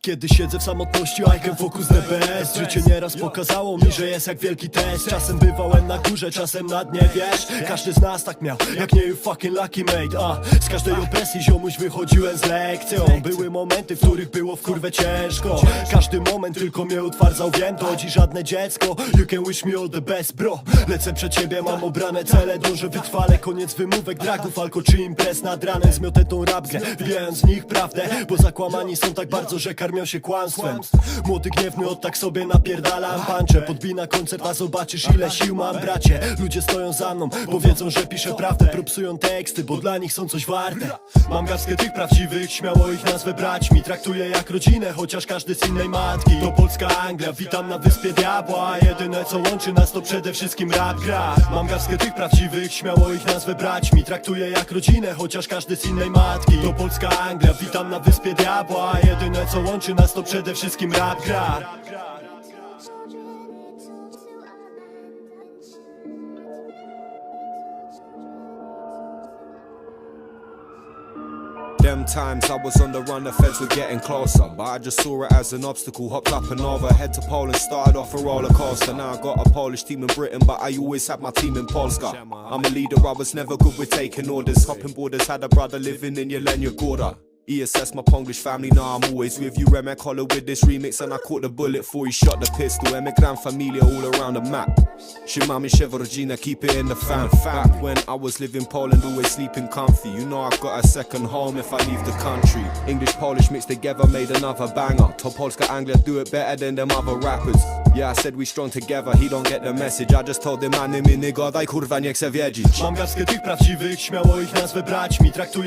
Kiedy siedzę w samotności, can focus the best. Życie nieraz pokazało mi, że jest jak wielki test. Czasem bywałem na górze, czasem na dnie, wiesz? Każdy z nas tak miał, jak nie you fucking lucky mate a, Z każdej opresji ziomuś wychodziłem z lekcją. Były momenty, w których było w kurwę ciężko. Każdy moment tylko mnie utwardzał, wiem to Dziś żadne dziecko, you can wish me all the best bro. Lecę przed ciebie, mam obrane cele Dążę wytrwale, koniec wymówek, dragów, alko czy imprez nad ranem. Zmiotę tą rapkę, wbijając w nich prawdę Bo zakłamani są tak bardzo, że karmią się kłamstwem. Młody gniewny od tak sobie napierdalam pancze Podbij na koncert, a zobaczysz ile sił mam bracie. Ludzie stoją za mną, bo wiedzą, że piszę prawdę Propsują teksty, bo dla nich są coś warte. Mam garstkę tych prawdziwych, śmiało ich nazwę braćmi. Traktuję jak rodzinę, chociaż każdy z innej matki. To Polska Anglia, witam na wyspie diabła. Jedyne co łączy nas to przede wszystkim rap gra. Mam garstkę tych prawdziwych, śmiało ich nazwę braćmi. Traktuję jak rodzinę, chociaż każdy z innej matki. To Polska Anglia, witam na wyspie diabła. Jedyne co łączy nas to przede wszystkim rap gra Them times I was on the run, the feds were getting closer. But I just saw it as an obstacle, hopped up another. Head to Poland, started off a roller coaster. Now I got a Polish team in Britain, but I always had my team in Polska. I'm a leader, I was never good with taking orders. Hopping borders, had a brother living in Jelenia Gorda. ESS, my Ponglish family, now I'm always with you. Remek Hollow with this remix, and I caught the bullet before he shot the pistol. Emigrant familia all around the map. Shimami Shevorogina, keep it in the fan. Back when I was living Poland, always sleeping comfy. You know I've got a second home if I leave the country. English, Polish mixed together made another banger. Topolska Anglia do it better than them other rappers. Yeah, I said we strong together, he don't get the message. I just told him, mi nigga, daj kurwa, nie chcę wiedzieć. Mam garstkę tych prawdziwych, śmiało ich nazwę braćmi Traktuję